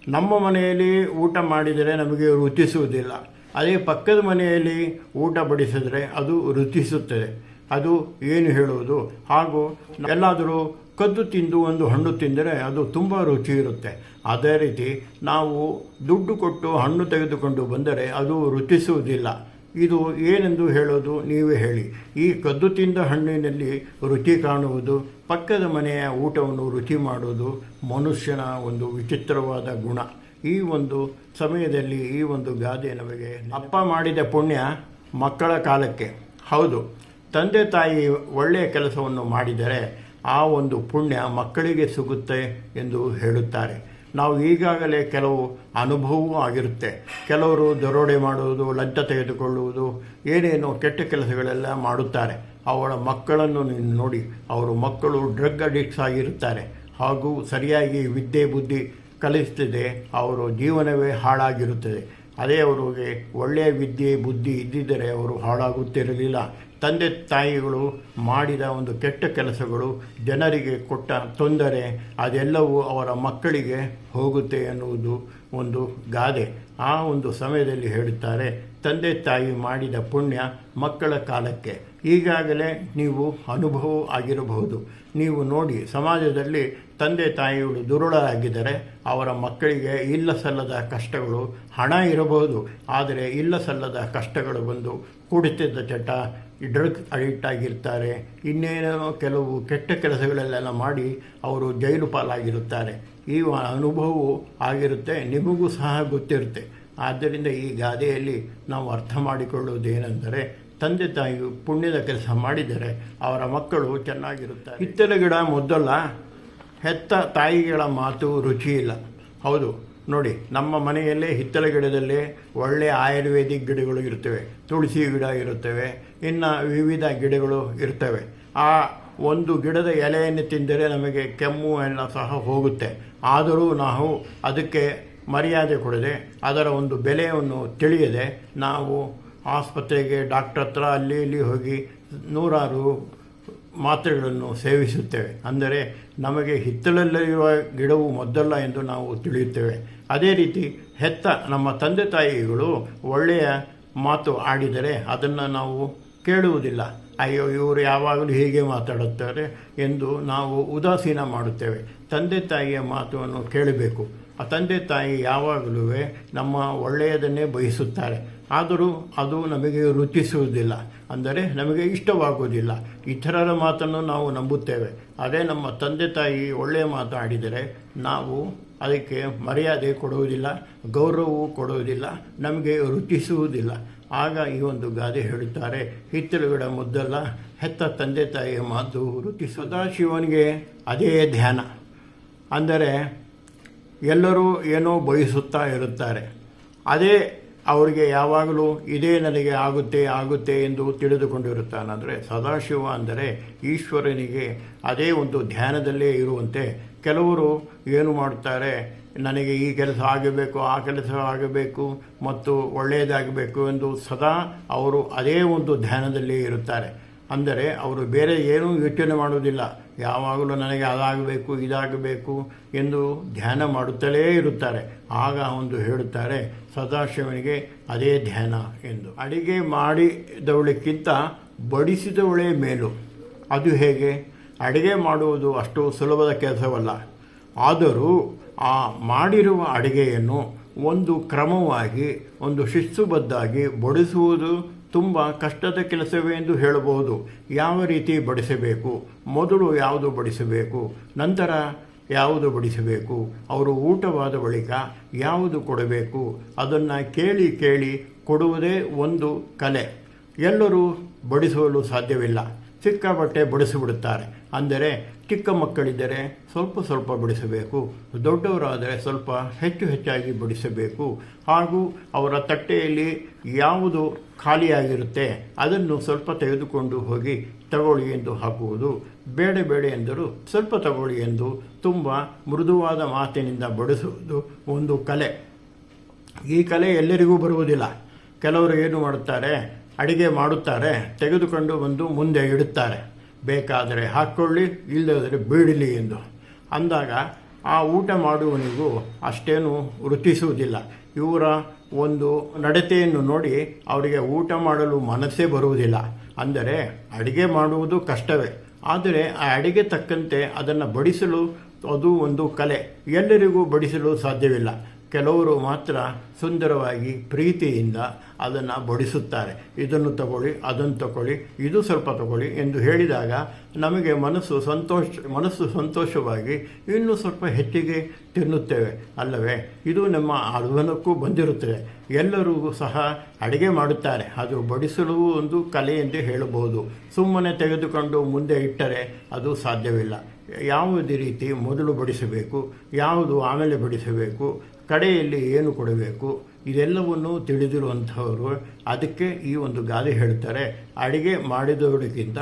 Speaker 1: ನಮ್ಮ ಮನೆಯಲ್ಲಿ ಊಟ ಮಾಡಿದರೆ ನಮಗೆ ರುಚಿಸುವುದಿಲ್ಲ. ಅದೇ ಪಕ್ಕದ ಮನೆಯಲ್ಲಿ ಊಟ ಬಡಿಸಿದರೆ ಅದು ರುಚಿಸುತ್ತದೆ. ಅದು ಏನು ಹೇಳುವುದು? ಹಾಗೂ ಎಲ್ಲಾದರೂ ಕದ್ದು ತಿಂದು ಒಂದು ಹಣ್ಣು ತಿಂದರೆ ಅದು ತುಂಬ ರುಚಿ ಇರುತ್ತೆ ಅದೇ ರೀತಿ ನಾವು ದುಡ್ಡು ಕೊಟ್ಟು ಹಣ್ಣು ತೆಗೆದುಕೊಂಡು ಬಂದರೆ ಅದು ರುಚಿಸುವುದಿಲ್ಲ. ಇದು ಏನೆಂದು ಹೇಳೋದು ನೀವೇ ಹೇಳಿ. ಈ ಕದ್ದು ತಿಂದ ಹಣ್ಣಿನಲ್ಲಿ ರುಚಿ ಕಾಣುವುದು, ಪಕ್ಕದ ಮನೆಯ ಊಟವನ್ನು ರುಚಿ ಮಾಡುವುದು ಮನುಷ್ಯನ ಒಂದು ವಿಚಿತ್ರವಾದ ಗುಣ. ಈ ಒಂದು ಸಮಯದಲ್ಲಿ ಈ ಒಂದು ಗಾದೆ ನಮಗೆ ಅಪ್ಪ ಮಾಡಿದ ಪುಣ್ಯ ಮಕ್ಕಳ ಕಾಲಕ್ಕೆ. ಹೌದು, ತಂದೆ ತಾಯಿ ಒಳ್ಳೆಯ ಕೆಲಸವನ್ನು ಮಾಡಿದರೆ ಆ ಒಂದು ಪುಣ್ಯ ಮಕ್ಕಳಿಗೆ ಸಿಗುತ್ತೆ ಎಂದು ಹೇಳುತ್ತಾರೆ. ನಾವು ಈಗಾಗಲೇ ಕೆಲವು ಅನುಭವವೂ ಆಗಿರುತ್ತೆ. ಕೆಲವರು ದರೋಡೆ ಮಾಡುವುದು, ಲಂಚ ತೆಗೆದುಕೊಳ್ಳುವುದು, ಏನೇನೋ ಕೆಟ್ಟ ಕೆಲಸಗಳೆಲ್ಲ ಮಾಡುತ್ತಾರೆ. ಅವಳ ಮಕ್ಕಳನ್ನು ನೀನು ನೋಡಿ, ಅವರು ಮಕ್ಕಳು ಡ್ರಗ್ ಅಡಿಕ್ಟ್ಸ್ ಆಗಿರುತ್ತಾರೆ. ಹಾಗೂ ಸರಿಯಾಗಿ ವಿದ್ಯೆ, ಬುದ್ಧಿ ಕಲಿಸ್ತಿದೆ, ಅವರು ಜೀವನವೇ ಹಾಳಾಗಿರುತ್ತದೆ. ಅದೇ ಅವರಿಗೆ ಒಳ್ಳೆಯ ವಿದ್ಯೆ, ಬುದ್ಧಿ ಇದ್ದಿದ್ದರೆ ಅವರು ಹಾಳಾಗುತ್ತಿರಲಿಲ್ಲ. ತಂದೆ ತಾಯಿಗಳು ಮಾಡಿದ ಒಂದು ಕೆಟ್ಟ ಕೆಲಸಗಳು ಜನರಿಗೆ ಕೊಟ್ಟ ತೊಂದರೆ, ಅದೆಲ್ಲವೂ ಅವರ ಮಕ್ಕಳಿಗೆ ಹೋಗುತ್ತೆ ಎನ್ನುವುದು ಒಂದು ಗಾದೆ. ಆ ಒಂದು ಸಮಯದಲ್ಲಿ ಹೇಳುತ್ತಾರೆ, ತಂದೆ ತಾಯಿ ಮಾಡಿದ ಪುಣ್ಯ ಮಕ್ಕಳ ಕಾಲಕ್ಕೆ. ಈಗಾಗಲೇ ನೀವು ಅನುಭವ ಆಗಿರಬಹುದು. ನೀವು ನೋಡಿ, ಸಮಾಜದಲ್ಲಿ ತಂದೆ ತಾಯಿಗಳು ದುರುಳರಾಗಿದ್ದರೆ ಅವರ ಮಕ್ಕಳಿಗೆ ಇಲ್ಲ ಸಲ್ಲದ ಕಷ್ಟಗಳು ಹಣ ಇರಬಹುದು. ಆದರೆ ಇಲ್ಲ ಸಲ್ಲದ ಕಷ್ಟಗಳು ಬಂದು ಕುಡಿತದ ಚಟ ಡ್ರಗ್ ಅಡಿಕ್ಟ್ ಆಗಿರ್ತಾರೆ. ಇನ್ನೇನೋ ಕೆಲವು ಕೆಟ್ಟ ಕೆಲಸಗಳಲ್ಲೆಲ್ಲ ಮಾಡಿ ಅವರು ಜೈಲು ಪಾಲಾಗಿರುತ್ತಾರೆ. ಈ ಅನುಭವವು ಆಗಿರುತ್ತೆ, ನಿಮಗೂ ಸಹ ಗೊತ್ತಿರುತ್ತೆ. ಆದ್ದರಿಂದ ಈ ಗಾದೆಯಲ್ಲಿ ನಾವು ಅರ್ಥ ಮಾಡಿಕೊಳ್ಳುವುದೇನೆಂದರೆ, ತಂದೆ ತಾಯಿಯು ಪುಣ್ಯದ ಕೆಲಸ ಮಾಡಿದರೆ ಅವರ ಮಕ್ಕಳು ಚೆನ್ನಾಗಿರುತ್ತಾರೆ. ಹಿತ್ತಲ ಗಿಡ ಮೊದಲ ಹೆತ್ತ ತಾಯಿಗಳ ಮಾತು ರುಚಿ ಇಲ್ಲ. ಹೌದು. ನೋಡಿ, ನಮ್ಮ ಮನೆಯಲ್ಲೇ ಹಿತ್ತಲ ಗಿಡದಲ್ಲಿ ಒಳ್ಳೆಯ ಆಯುರ್ವೇದಿಕ್ ಗಿಡಗಳು ಇರ್ತವೆ ತುಳಸಿ ಗಿಡ ಇರುತ್ತವೆ. ಇನ್ನು ವಿವಿಧ ಗಿಡಗಳು ಇರ್ತವೆ. ಆ ಒಂದು ಗಿಡದ ಎಲೆಯನ್ನು ತಿಂದರೆ ನಮಗೆ ಕೆಮ್ಮು ಎಲ್ಲ ಸಹ ಹೋಗುತ್ತೆ. ಆದರೂ ನಾವು ಅದಕ್ಕೆ ಮರ್ಯಾದೆ ಕೊಡದೆ, ಅದರ ಒಂದು ಬೆಲೆಯನ್ನು ತಿಳಿಯದೆ ನಾವು ಆಸ್ಪತ್ರೆಗೆ, ಡಾಕ್ಟ್ರ ಹತ್ರ ಅಲ್ಲಿ ಇಲ್ಲಿ ಹೋಗಿ ನೂರಾರು ಮಾತ್ರೆಗಳನ್ನು ಸೇವಿಸುತ್ತೇವೆ. ಅಂದರೆ ನಮಗೆ ಹಿತ್ತಲಲ್ಲಿರುವ ಗಿಡವು ಮೊದ್ದಲ್ಲ ಎಂದು ನಾವು ತಿಳಿಯುತ್ತೇವೆ. ಅದೇ ರೀತಿ ಹೆತ್ತ ನಮ್ಮ ತಂದೆ ತಾಯಿಗಳು ಒಳ್ಳೆಯ ಮಾತು ಆಡಿದರೆ ಅದನ್ನು ನಾವು ಕೇಳುವುದಿಲ್ಲ. ಅಯ್ಯೋ, ಇವರು ಯಾವಾಗಲೂ ಹೀಗೆ ಮಾತಾಡುತ್ತಾರೆ ಎಂದು ನಾವು ಉದಾಸೀನ ಮಾಡುತ್ತೇವೆ. ತಂದೆ ತಾಯಿಯ ಮಾತುವನ್ನು ಕೇಳಬೇಕು. ತಂದೆ ತಾಯಿ ಯಾವಾಗಲೂ ನಮ್ಮ ಒಳ್ಳೆಯದನ್ನೇ ಬಯಸುತ್ತಾರೆ. ಆದರೂ ಅದು ನಮಗೆ ರುಚಿಸುವುದಿಲ್ಲ. ಅಂದರೆ ನಮಗೆ ಇಷ್ಟವಾಗುವುದಿಲ್ಲ. ಇತರರ ಮಾತನ್ನು ನಾವು ನಂಬುತ್ತೇವೆ. ಅದೇ ನಮ್ಮ ತಂದೆ ತಾಯಿ ಒಳ್ಳೆಯ ಮಾತಾಡಿದರೆ ನಾವು ಅದಕ್ಕೆ ಮರ್ಯಾದೆ ಕೊಡುವುದಿಲ್ಲ, ಗೌರವವು ಕೊಡುವುದಿಲ್ಲ, ನಮಗೆ ರುಚಿಸುವುದಿಲ್ಲ. ಆಗ ಈ ಒಂದು ಗಾದೆ ಹೇಳುತ್ತಾರೆ ಹಿತ್ತಲುಗಡ ಮುದ್ದಲ್ಲ, ಹೆತ್ತ ತಂದೆ ತಾಯಿಯ ಮಾತು ರುಚಿ ಸದಾಶಿವನಿಗೆ ಅದೇ ಧ್ಯಾನ. ಅಂದರೆ ಎಲ್ಲರೂ ಏನೋ ಬಯಸುತ್ತಾ ಇರುತ್ತಾರೆ. ಅದೇ ಅವರಿಗೆ ಯಾವಾಗಲೂ ಇದೇ ನನಗೆ ಆಗುತ್ತೆ ಆಗುತ್ತೆ ಎಂದು ತಿಳಿದುಕೊಂಡಿರುತ್ತಾನಂದರೆ ಸದಾಶಿವ ಅಂದರೆ ಈಶ್ವರನಿಗೆ ಅದೇ ಒಂದು ಧ್ಯಾನದಲ್ಲೇ ಇರುವಂತೆ. ಕೆಲವರು ಏನು ಮಾಡುತ್ತಾರೆ, ನನಗೆ ಈ ಕೆಲಸ ಆಗಬೇಕು, ಆ ಕೆಲಸ ಆಗಬೇಕು ಮತ್ತು ಒಳ್ಳೆಯದಾಗಬೇಕು ಎಂದು ಸದಾ ಅವರು ಅದೇ ಒಂದು ಧ್ಯಾನದಲ್ಲಿ ಇರುತ್ತಾರೆ. ಅಂದರೆ ಅವರು ಬೇರೆ ಏನೂ ಯೋಚನೆ ಮಾಡುವುದಿಲ್ಲ. ಯಾವಾಗಲೂ ನನಗೆ ಅದಾಗಬೇಕು, ಇದಾಗಬೇಕು ಎಂದು ಧ್ಯಾನ ಮಾಡುತ್ತಲೇ ಇರುತ್ತಾರೆ. ಆಗ ಒಂದು ಹೇಳುತ್ತಾರೆ, ಸದಾಶಿವನಿಗೆ ಅದೇ ಧ್ಯಾನ ಎಂದು. ಅಡಿಗೆ ಮಾಡಿದವಳಕ್ಕಿಂತ ಬಡಿಸಿದವಳೇ ಮೇಲು. ಅದು ಹೇಗೆ? ಅಡಿಗೆ ಮಾಡುವುದು ಅಷ್ಟು ಸುಲಭದ ಕೆಲಸವಲ್ಲ. ಆದರೂ ಆ ಮಾಡಿರುವ ಅಡಿಗೆಯನ್ನು ಒಂದು ಕ್ರಮವಾಗಿ, ಒಂದು ಶಿಸ್ತುಬದ್ಧಾಗಿ ಬಡಿಸುವುದು ತುಂಬ ಕಷ್ಟದ ಕೆಲಸವೇ ಎಂದು ಹೇಳಬಹುದು. ಯಾವ ರೀತಿ ಬಡಿಸಬೇಕು? ಮೊದಲು ಯಾವುದು ಬಡಿಸಬೇಕು? ನಂತರ ಯಾವುದು ಬಡಿಸಬೇಕು? ಅವರು ಊಟವಾದ ಬಳಿಕ ಯಾವುದು ಕೊಡಬೇಕು? ಅದನ್ನು ಕೇಳಿ ಕೇಳಿ ಕೊಡುವುದೇ ಒಂದು ಕಲೆ. ಎಲ್ಲರೂ ಬಡಿಸಲು ಸಾಧ್ಯವಿಲ್ಲ. ಸಿಕ್ಕಾಪಟ್ಟೆ ಬಡಿಸಿಬಿಡುತ್ತಾರೆ. ಅಂದರೆ ಚಿಕ್ಕ ಮಕ್ಕಳಿದ್ದರೆ ಸ್ವಲ್ಪ ಸ್ವಲ್ಪ ಬಡಿಸಬೇಕು, ದೊಡ್ಡವರಾದರೆ ಸ್ವಲ್ಪ ಹೆಚ್ಚು ಹೆಚ್ಚಾಗಿ ಬಡಿಸಬೇಕು. ಹಾಗೂ ಅವರ ತಟ್ಟೆಯಲ್ಲಿ ಯಾವುದು ಖಾಲಿಯಾಗಿರುತ್ತೆ ಅದನ್ನು ಸ್ವಲ್ಪ ತೆಗೆದುಕೊಂಡು ಹೋಗಿ ತಗೊಳ್ಳಿ ಎಂದು ಹಾಕುವುದು. ಬೇಡ ಬೇಡ ಎಂದರೂ ಸ್ವಲ್ಪ ತಗೊಳ್ಳಿ ಎಂದು ತುಂಬ ಮೃದುವಾದ ಮಾತಿನಿಂದ ಬಡಿಸುವುದು ಒಂದು ಕಲೆ. ಈ ಕಲೆ ಎಲ್ಲರಿಗೂ ಬರುವುದಿಲ್ಲ. ಕೆಲವರು ಏನು ಮಾಡುತ್ತಾರೆ ಅಡಿಗೆ ಮಾಡುತ್ತಾರೆ, ತೆಗೆದುಕೊಂಡು ಬಂದು ಮುಂದೆ ಇಡುತ್ತಾರೆ. ಬೇಕಾದರೆ ಹಾಕ್ಕೊಳ್ಳಿ ಇಲ್ಲದರೆ ಬೀಳಲಿ ಎಂದು. ಅಂದಾಗ ಆ ಊಟ ಮಾಡುವನಿಗೂ ಅಷ್ಟೇನು ವೃತ್ತಿಸುವುದಿಲ್ಲ. ಇವರ ಒಂದು ನಡತೆಯನ್ನು ನೋಡಿ ಅವರಿಗೆ ಊಟ ಮಾಡಲು ಮನಸ್ಸೇ ಬರುವುದಿಲ್ಲ. ಅಂದರೆ ಅಡಿಗೆ ಮಾಡುವುದು ಕಷ್ಟವೇ. ಆದರೆ ಆ ಅಡಿಗೆ ತಕ್ಕಂತೆ ಅದನ್ನು ಬಡಿಸಲು ಅದು ಒಂದು ಕಲೆ. ಎಲ್ಲರಿಗೂ ಬಡಿಸಲು ಸಾಧ್ಯವಿಲ್ಲ. ಕೆಲವರು ಮಾತ್ರ ಸುಂದರವಾಗಿ ಪ್ರೀತಿಯಿಂದ ಅದನ್ನು ಬಡಿಸುತ್ತಾರೆ. ಇದನ್ನು ತಗೊಳ್ಳಿ, ಅದನ್ನು ತಗೊಳ್ಳಿ, ಇದು ಸ್ವಲ್ಪ ತಗೊಳ್ಳಿ ಎಂದು ಹೇಳಿದಾಗ ನಮಗೆ ಮನಸ್ಸು ಸಂತೋಷ, ಮನಸ್ಸು ಸಂತೋಷವಾಗಿ ಇನ್ನೂ ಸ್ವಲ್ಪ ಹೆಚ್ಚಿಗೆ ತಿನ್ನುತ್ತೇವೆ. ಅಲ್ಲವೇ, ಇದು ನಮ್ಮ ಅನುಭವಕ್ಕೂ ಬಂದಿರುತ್ತದೆ. ಎಲ್ಲರೂ ಸಹ ಅಡುಗೆ ಮಾಡುತ್ತಾರೆ. ಅದು ಬಡಿಸಲು ಒಂದು ಕಲೆ ಎಂದು ಹೇಳಬಹುದು. ಸುಮ್ಮನೆ ತೆಗೆದುಕೊಂಡು ಮುಂದೆ ಇಟ್ಟರೆ ಅದು ಸಾಧ್ಯವಿಲ್ಲ. ಯಾವುದೇ ರೀತಿ ಮೊದಲು ಬಡಿಸಬೇಕು, ಯಾವುದು ಆಮೇಲೆ ಬಡಿಸಬೇಕು ಕಡೆಯಲ್ಲಿ ಏನು ಕೊಡಬೇಕು? ಇದೆಲ್ಲವನ್ನು ತಿಳಿದಿರುವಂಥವರು ಅದಕ್ಕೆ ಈ ಒಂದು ಗಾದೆ ಹೇಳ್ತಾರೆ. ಅಡಿಗೆ ಮಾಡಿದವರಿಗಿಂತ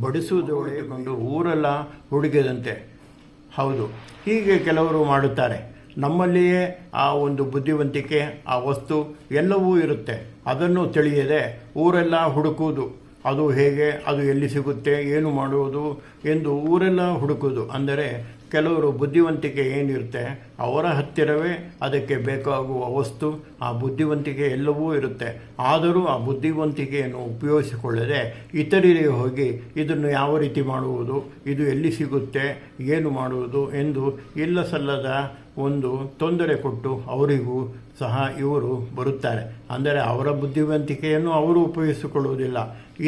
Speaker 1: ಬಡಿಸುವುದೊಳಗೊಂಡು ಊರೆಲ್ಲ ಹುಡುಗಿದಂತೆ ಹೌದು. ಹೀಗೆ ಕೆಲವರು ಮಾಡುತ್ತಾರೆ. ನಮ್ಮಲ್ಲಿಯೇ ಆ ಒಂದು ಬುದ್ಧಿವಂತಿಕೆ, ಆ ವಸ್ತು ಎಲ್ಲವೂ ಇರುತ್ತೆ. ಅದನ್ನು ತಿಳಿಯದೆ ಊರೆಲ್ಲ ಹುಡುಕುವುದು. ಅದು ಹೇಗೆ, ಅದು ಎಲ್ಲಿ ಸಿಗುತ್ತೆ, ಏನು ಮಾಡುವುದು ಎಂದು ಊರೆಲ್ಲ ಹುಡುಕುವುದು. ಅಂದರೆ ಕೆಲವರು ಬುದ್ಧಿವಂತಿಕೆ ಏನಿರುತ್ತೆ ಅವರ ಹತ್ತಿರವೇ ಅದಕ್ಕೆ ಬೇಕಾಗುವ ವಸ್ತು ಆ ಬುದ್ಧಿವಂತಿಕೆ ಎಲ್ಲವೂ ಇರುತ್ತೆ. ಆದರೂ ಆ ಬುದ್ಧಿವಂತಿಕೆಯನ್ನು ಉಪಯೋಗಿಸಿಕೊಳ್ಳದೆ ಇತರರಿಗೆ ಹೋಗಿ ಇದನ್ನು ಯಾವ ರೀತಿ ಮಾಡುವುದು, ಇದು ಎಲ್ಲಿ ಸಿಗುತ್ತೆ, ಏನು ಮಾಡುವುದು ಎಂದು ಇಲ್ಲ ಸಲ್ಲದ ಒಂದು ತೊಂದರೆ ಕೊಟ್ಟು ಅವರಿಗೂ ಸಹ ಇವರು ಬರುತ್ತಾರೆ. ಅಂದರೆ ಅವರ ಬುದ್ಧಿವಂತಿಕೆಯನ್ನು ಅವರು ಉಪಯೋಗಿಸಿಕೊಳ್ಳುವುದಿಲ್ಲ.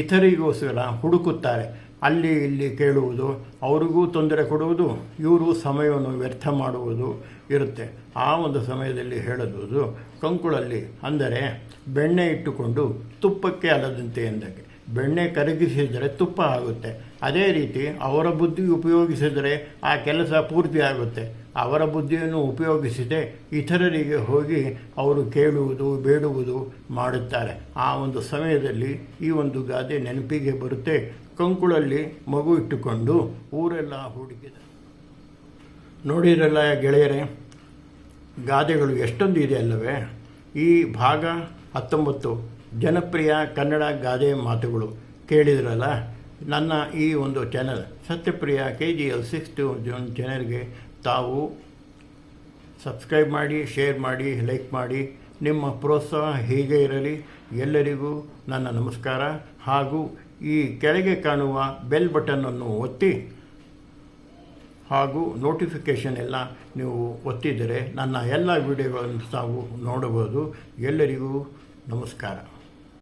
Speaker 1: ಇತರಿಗೋಸ್ಕರ ಹುಡುಕುತ್ತಾರೆ. ಅಲ್ಲಿ ಇಲ್ಲಿ ಕೇಳುವುದು, ಅವರಿಗೂ ತೊಂದರೆ ಕೊಡುವುದು ಇವರು ಸಮಯವನ್ನು ವ್ಯರ್ಥ ಮಾಡುವುದು ಇರುತ್ತೆ. ಆ ಒಂದು ಸಮಯದಲ್ಲಿ ಹೇಳುವುದು ಕಂಕುಳಲ್ಲಿ ಅಂದರೆ ಬೆಣ್ಣೆ ಇಟ್ಟುಕೊಂಡು ತುಪ್ಪಕ್ಕೆ ಅಲ್ಲದಂತೆ ಎಂದಕ್ಕೆ. ಬೆಣ್ಣೆ ಕರಗಿಸಿದರೆ ತುಪ್ಪ ಆಗುತ್ತೆ. ಅದೇ ರೀತಿ ಅವರ ಬುದ್ಧಿ ಉಪಯೋಗಿಸಿದರೆ ಆ ಕೆಲಸ ಪೂರ್ತಿ ಆಗುತ್ತೆ. ಅವರ ಬುದ್ಧಿಯನ್ನು ಉಪಯೋಗಿಸದೆ ಇತರರಿಗೆ ಹೋಗಿ ಅವರು ಕೇಳುವುದು, ಬೇಡುವುದು ಮಾಡುತ್ತಾರೆ. ಆ ಒಂದು ಸಮಯದಲ್ಲಿ ಈ ಒಂದು ಗಾದೆ ನೆನಪಿಗೆ ಬರುತ್ತೆ. ಕಂಕುಳಲ್ಲಿ ಮಗು ಇಟ್ಟುಕೊಂಡು ಊರೆಲ್ಲ ಹುಡುಕಿದ ನೋಡಿರಲ್ಲ ಗೆಳೆಯರೇ, ಗಾದೆಗಳು ಎಷ್ಟೊಂದು ಇದೆ ಅಲ್ಲವೇ? ಈ ಭಾಗ ಹತ್ತೊಂಬತ್ತು ಜನಪ್ರಿಯ ಕನ್ನಡ ಗಾದೆ ಮಾತುಗಳು. ಕೇಳಿದ್ರಲ್ಲ, ನನ್ನ ಈ ಒಂದು channel Satyapriya K G L six two June ಚಾನಲ್ಗೆ ತಾವು ಸಬ್ಸ್ಕ್ರೈಬ್ ಮಾಡಿ, ಶೇರ್ ಮಾಡಿ, ಲೈಕ್ ಮಾಡಿ. ನಿಮ್ಮ ಪ್ರೋತ್ಸಾಹ ಹೀಗೆ ಇರಲಿ. ಎಲ್ಲರಿಗೂ ನನ್ನ ನಮಸ್ಕಾರ. ಹಾಗೂ ಈ ಕೆಳಗೆ ಕಾಣುವ ಬೆಲ್ ಬಟನನ್ನು ಒತ್ತಿ ಹಾಗೂ ನೋಟಿಫಿಕೇಷನ್ ಎಲ್ಲ ನೀವು ಒತ್ತಿದರೆ ನನ್ನ ಎಲ್ಲ ವಿಡಿಯೋಗಳನ್ನು ತಾವು ನೋಡಬಹುದು. ಎಲ್ಲರಿಗೂ ನಮಸ್ಕಾರ.